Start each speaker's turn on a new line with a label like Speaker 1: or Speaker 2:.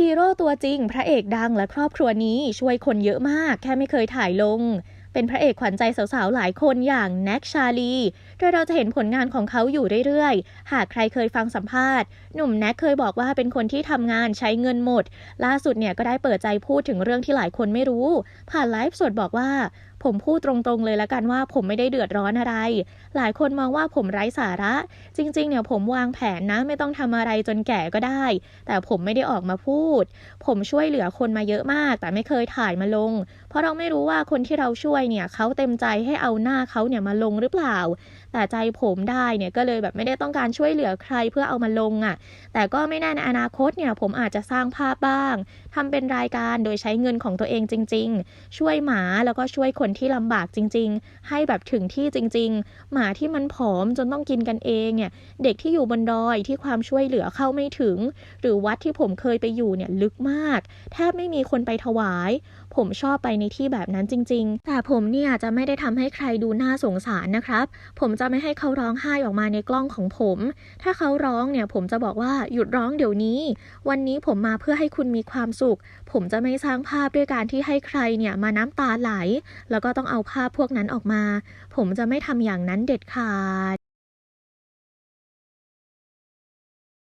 Speaker 1: ฮีโร่ตัวจริง พระเอกดังและครอบครัวนี้ช่วยคนเยอะมาก แค่ไม่เคยถ่ายลง เป็นพระเอกขวัญใจสาวๆ หลายคนอย่างแน็กชาลี โดยเราจะเห็นผลงานของเขาอยู่เรื่อยๆ หากใครเคยฟังสัมภาษณ์ หนุ่มแน็กเคยบอกว่าเป็นคนที่ทำงานใช้เงินหมด ล่าสุดเนี่ยก็ได้เปิดใจพูดถึงเรื่องที่หลายคนไม่รู้ ผ่านไลฟ์สดบอกว่า ผมพูดตรงๆเลยละกันว่าผมไม่ได้เดือดร้อนอะไร หลายคนมองว่าผมไร้สาระ จริง ๆ เนี่ยผมวางแผนนะไม่ต้องทำอะไรจนแก่ก็ได้ แต่ผมไม่ได้ออกมาพูด ผมช่วยเหลือคนมาเยอะมาก แต่ไม่เคยถ่ายมาลง เพราะเราไม่รู้ว่าคนที่เราช่วยเนี่ยเขาเต็มใจให้เอาหน้าเขาเนี่ยมาลงหรือเปล่า แต่ใจผมได้เนี่ยก็เลยแบบไม่ได้ต้องการช่วยเหลือใครเพื่อเอามาลงอะ่ะ แต่ก็ไม่แน่ในอนาคตเนี่ยผมอาจจะสร้างภาพบ้างทำเป็นรายการโดยใช้เงินของตัวเองจริง ๆ ช่วยหมาแล้วก็ช่วยคนที่ลำบากจริง ๆ ให้แบบถึงที่จริง ๆ หมาที่มันผอมจนต้องกินกันเองเนี่ย เด็กที่อยู่บนดอยที่ความช่วยเหลือเข้าไม่ถึง หรือวัดที่ผมเคยไปอยู่เนี่ยลึกมากแทบไม่มีคนไปถวาย ผมชอบไปในที่แบบนั้นจริง ๆ แต่ผมเนี่ยจะไม่ได้ทำให้ใครดูน่าสงสารนะครับ ผมจะไม่ให้เขาร้องไห้ออกมาในกล้องของผม ถ้าเขาร้องเนี่ยผมจะบอกว่าหยุดร้องเดี๋ยวนี้ วันนี้ผมมาเพื่อให้คุณมีความสุข ผมจะไม่สร้างภาพด้วยการที่ให้ใครเนี่ยมาน้ำตาไหลแล้วแล้วก็ต้องเอาภาพพวกนั้นออกมา ผมจะไม่ทำอย่างนั้นเด็ดขาด